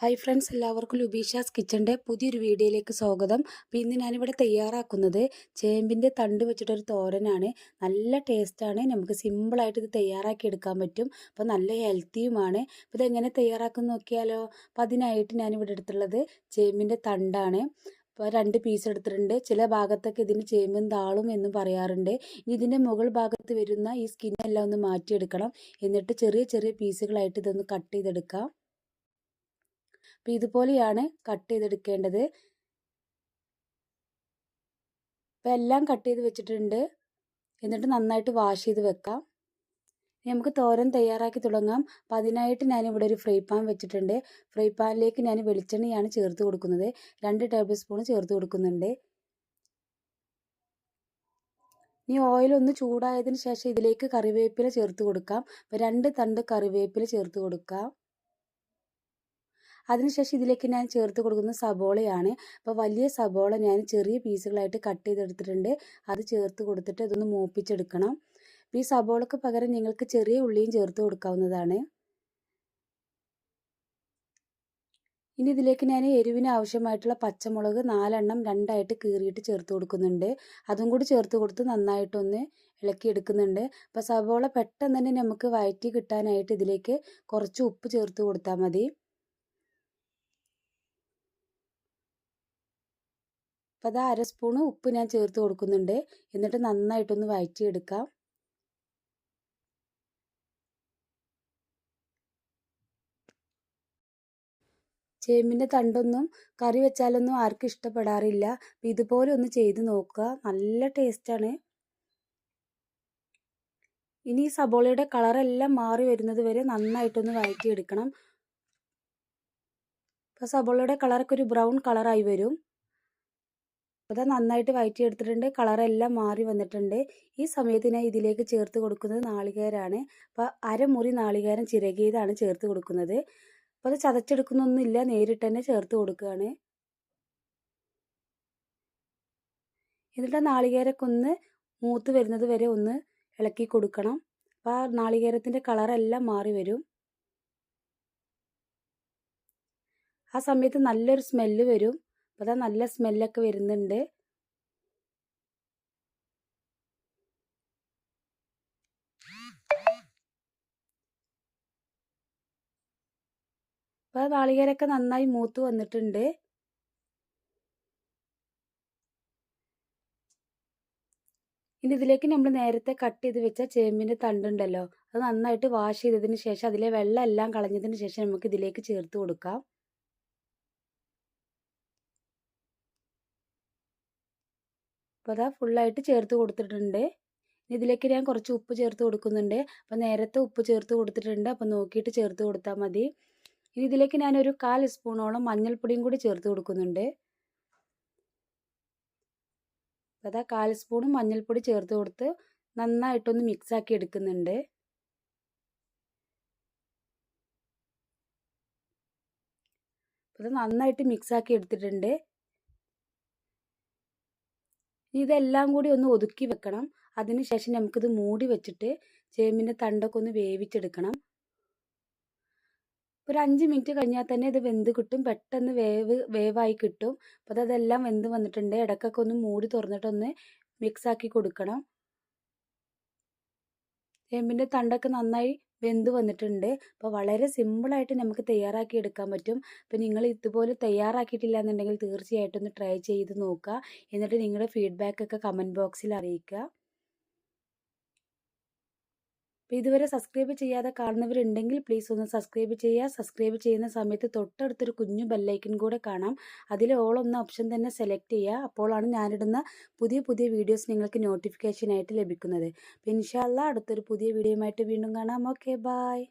Hi friends എല്ലാവർക്കും ലുബീഷാസ് കിച്ചന്റെ പുതിയൊരു വീഡിയോയിലേക്ക് സ്വാഗതം. അപ്പോൾ ഇന്ന് ഞാനിവിടെ തയ്യാറാക്കുന്നത് ചേമ്പിന്റെ തണ്ട് വെച്ചിട്ടൊരു തോരനാണ്. നല്ല ടേസ്റ്റാണ്. നമുക്ക് സിമ്പിളായിട്ട് ഇത് തയ്യാറാക്കി എടുക്കാൻ പറ്റും. അപ്പോൾ നല്ല ഹെൽത്തിയുമാണ്. അപ്പോൾ ഇതെങ്ങനെ തയ്യാറാക്കുന്ന നോക്കിയാലോ? അപ്പോൾ അതിനായിട്ട് ഞാനിവിടെ എടുത്തുള്ളത് ചേമ്പിന്റെ തണ്ടാണ്. അപ്പോൾ രണ്ട് പീസ് എടുത്തിട്ടുണ്ട്. ചില ഭാഗത്തൊക്കെ ഇതിന് ചേമ്പും താളും എന്ന് പറയാറുണ്ട്. ഇനി ഇതിന്റെ മുകൾ ഭാഗത്ത് വരുന്ന ഈ സ്കിന്നെല്ലാം ഒന്ന് മാറ്റിയെടുക്കണം. എന്നിട്ട് ചെറിയ ചെറിയ പീസുകളായിട്ട് ഇതൊന്ന് കട്ട് ചെയ്തെടുക്കാം. അപ്പോൾ ഇതുപോലെയാണ് കട്ട് ചെയ്തെടുക്കേണ്ടത്. അപ്പോൾ എല്ലാം കട്ട് ചെയ്ത് വെച്ചിട്ടുണ്ട്. എന്നിട്ട് നന്നായിട്ട് വാഷ് ചെയ്ത് വെക്കാം. നമുക്ക് തോരൻ തയ്യാറാക്കി തുടങ്ങാം. അപ്പം അതിനായിട്ട് ഞാനിവിടെ ഒരു ഫ്രൈ പാൻ വെച്ചിട്ടുണ്ട്. ഫ്രൈ പാനിലേക്ക് ഞാൻ വെളിച്ചെണ്ണയാണ് ചേർത്ത് കൊടുക്കുന്നത്. രണ്ട് ടേബിൾ സ്പൂൺ ചേർത്ത് കൊടുക്കുന്നുണ്ട്. ഇനി ഓയിൽ ഒന്ന് ചൂടായതിന് ശേഷം ഇതിലേക്ക് കറിവേപ്പില ചേർത്ത് കൊടുക്കാം. രണ്ട് തണ്ട് കറിവേപ്പില ചേർത്ത് കൊടുക്കാം. അതിനുശേഷം ഇതിലേക്ക് ഞാൻ ചേർത്ത് കൊടുക്കുന്ന സബോളയാണ്. അപ്പോൾ വലിയ സബോള ഞാൻ ചെറിയ പീസുകളായിട്ട് കട്ട് ചെയ്തെടുത്തിട്ടുണ്ട്. അത് ചേർത്ത് കൊടുത്തിട്ട് ഇതൊന്ന് മൂപ്പിച്ചെടുക്കണം. ഈ സബോളക്ക് പകരം നിങ്ങൾക്ക് ചെറിയ ഉള്ളിയും ചേർത്ത് കൊടുക്കാവുന്നതാണ്. ഇനി ഇതിലേക്ക് ഞാൻ എരിവിന് ആവശ്യമായിട്ടുള്ള പച്ചമുളക് നാലെണ്ണം രണ്ടായിട്ട് കീറിയിട്ട് ചേർത്ത് കൊടുക്കുന്നുണ്ട്. അതും കൂടി ചേർത്ത് കൊടുത്ത് നന്നായിട്ടൊന്ന് ഇളക്കി എടുക്കുന്നുണ്ട് അപ്പോൾ സബോള പെട്ടെന്ന് തന്നെ നമുക്ക് വയറ്റി കിട്ടാനായിട്ട് ഇതിലേക്ക് കുറച്ച് ഉപ്പ് ചേർത്ത് കൊടുത്താൽ മതി. അപ്പോൾ അത് അര സ്പൂണ് ഉപ്പ് ഞാൻ ചേർത്ത് കൊടുക്കുന്നുണ്ട്. എന്നിട്ട് നന്നായിട്ടൊന്ന് വഴറ്റിയെടുക്കാം ചേമ്പിന്റെ തണ്ടൊന്നും കറി വെച്ചാലൊന്നും ആർക്കും ഇഷ്ടപ്പെടാറില്ല. അപ്പം ഇതുപോലെ ഒന്ന് ചെയ്ത് നോക്കുക. നല്ല ടേസ്റ്റാണ്. ഇനി ഈ സബോളയുടെ കളറെല്ലാം മാറി വരുന്നത് വരെ നന്നായിട്ടൊന്ന് വഴറ്റിയെടുക്കണം അപ്പോൾ സബോളയുടെ കളറൊക്കെ ഒരു ബ്രൗൺ കളറായി വരും. അപ്പോൾ ഇതാ നന്നായിട്ട് വയറ്റി എടുത്തിട്ടുണ്ട് കളറെല്ലാം മാറി വന്നിട്ടുണ്ട്. ഈ സമയത്ത് ഞാൻ ഇതിലേക്ക് ചേർത്ത് കൊടുക്കുന്നത് നാളികേരമാണ് അപ്പോൾ അരമുറി നാളികേരം ചിരകിയതാണ് ചേർത്ത് കൊടുക്കുന്നത്. അപ്പോൾ അത് ചതച്ചെടുക്കുന്നൊന്നുമില്ല. നേരിട്ട് തന്നെ ചേർത്ത് കൊടുക്കുകയാണ്. എന്നിട്ട് നാളികേരൊക്കെ ഒന്ന് മൂത്ത് വരുന്നത് വരെ ഒന്ന് ഇളക്കി കൊടുക്കണം. അപ്പോൾ ആ നാളികേരത്തിന്റെ കളറെല്ലാം മാറി വരും. ആ സമയത്ത് നല്ലൊരു സ്മെല്ല് വരും. അപ്പോൾ നല്ല സ്മെല്ലൊക്കെ വരുന്നുണ്ട്. അപ്പോൾ നാളികേരൊക്കെ നന്നായി മൂത്ത് വന്നിട്ടുണ്ട്. ഇനി ഇതിലേക്ക് നമ്മൾ നേരത്തെ കട്ട് ചെയ്ത് വെച്ച ചേമ്പിന്റെ തണ്ടുണ്ടല്ലോ. അത് നന്നായിട്ട് വാഷ് ചെയ്തതിന് ശേഷം അതിലെ വെള്ളം എല്ലാം കളഞ്ഞതിന് ശേഷം നമുക്ക് ഇതിലേക്ക് ചേർത്ത് കൊടുക്കാം. അപ്പോൾ അതാ ഫുള്ളായിട്ട് ചേർത്ത് കൊടുത്തിട്ടുണ്ട്. ഇതിലേക്ക് ഞാൻ കുറച്ച് ഉപ്പ് ചേർത്ത് കൊടുക്കുന്നുണ്ട്. അപ്പോൾ നേരത്തെ ഉപ്പ് ചേർത്ത് കൊടുത്തിട്ടുണ്ട്. അപ്പോൾ നോക്കിയിട്ട് ചേർത്ത് കൊടുത്താൽ മതി. ഇനി ഇതിലേക്ക് ഞാനൊരു കാൽ സ്പൂണോളം മഞ്ഞൾപ്പൊടിയും കൂടി ചേർത്ത് കൊടുക്കുന്നുണ്ട്. അപ്പോൾ അതാ കാൽ സ്പൂണും മഞ്ഞൾപ്പൊടി ചേർത്ത് കൊടുത്ത് നന്നായിട്ടൊന്ന് മിക്സാക്കി എടുക്കുന്നുണ്ട്. അത് നന്നായിട്ട് മിക്സാക്കി എടുത്തിട്ടുണ്ട്. ഇതെല്ലാം കൂടി ഒന്ന് ഒതുക്കി വെക്കണം. അതിനുശേഷം നമുക്കിത് മൂടി വെച്ചിട്ട് ചേമ്പിന്റെ തണ്ടൊക്കെ ഒന്ന് വേവിച്ചെടുക്കണം. ഒരു അഞ്ച് മിനിറ്റ് കഴിഞ്ഞാൽ തന്നെ ഇത് വെന്ത് കിട്ടും. പെട്ടെന്ന് വേവ് വേവായി കിട്ടും. അപ്പോൾ അതെല്ലാം വെന്ത് വന്നിട്ടുണ്ട്. ഇടയ്ക്കൊക്കെ ഒന്ന് മൂടി തുറന്നിട്ടൊന്ന് മിക്സാക്കി കൊടുക്കണം. ചേമ്പിന്റെ തണ്ടൊക്കെ നന്നായി വെന്ത് വന്നിട്ടുണ്ട്. അപ്പോൾ വളരെ സിമ്പിളായിട്ട് നമുക്ക് തയ്യാറാക്കി എടുക്കാൻ പറ്റും. അപ്പോൾ നിങ്ങൾ ഇതുപോലെ തയ്യാറാക്കിയിട്ടില്ല എന്നുണ്ടെങ്കിൽ തീർച്ചയായിട്ടും ഒന്ന് ട്രൈ ചെയ്ത് നോക്കുക. എന്നിട്ട് നിങ്ങളുടെ ഫീഡ്ബാക്കൊക്കെ കമന്റ് ബോക്സിൽ അറിയിക്കുക. അപ്പോൾ ഇതുവരെ സബ്സ്ക്രൈബ് ചെയ്യാതെ കാണുന്നവരുണ്ടെങ്കിൽ പ്ലീസ് ഒന്ന് സബ്സ്ക്രൈബ് ചെയ്യുക. സബ്സ്ക്രൈബ് ചെയ്യുന്ന സമയത്ത് തൊട്ടടുത്തൊരു കുഞ്ഞു ബെല്ലൈക്കൻ കൂടെ കാണാം. അതിൽ ഓൾ എന്ന ഓപ്ഷൻ തന്നെ സെലക്ട് ചെയ്യുക. അപ്പോഴാണ് ഞാനിടുന്ന പുതിയ പുതിയ വീഡിയോസ് നിങ്ങൾക്ക് നോട്ടിഫിക്കേഷനായിട്ട് ലഭിക്കുന്നത്. അപ്പോൾ ഇൻഷാല്ല അടുത്തൊരു പുതിയ വീഡിയോയുമായിട്ട് വീണ്ടും കാണാം. Okay bye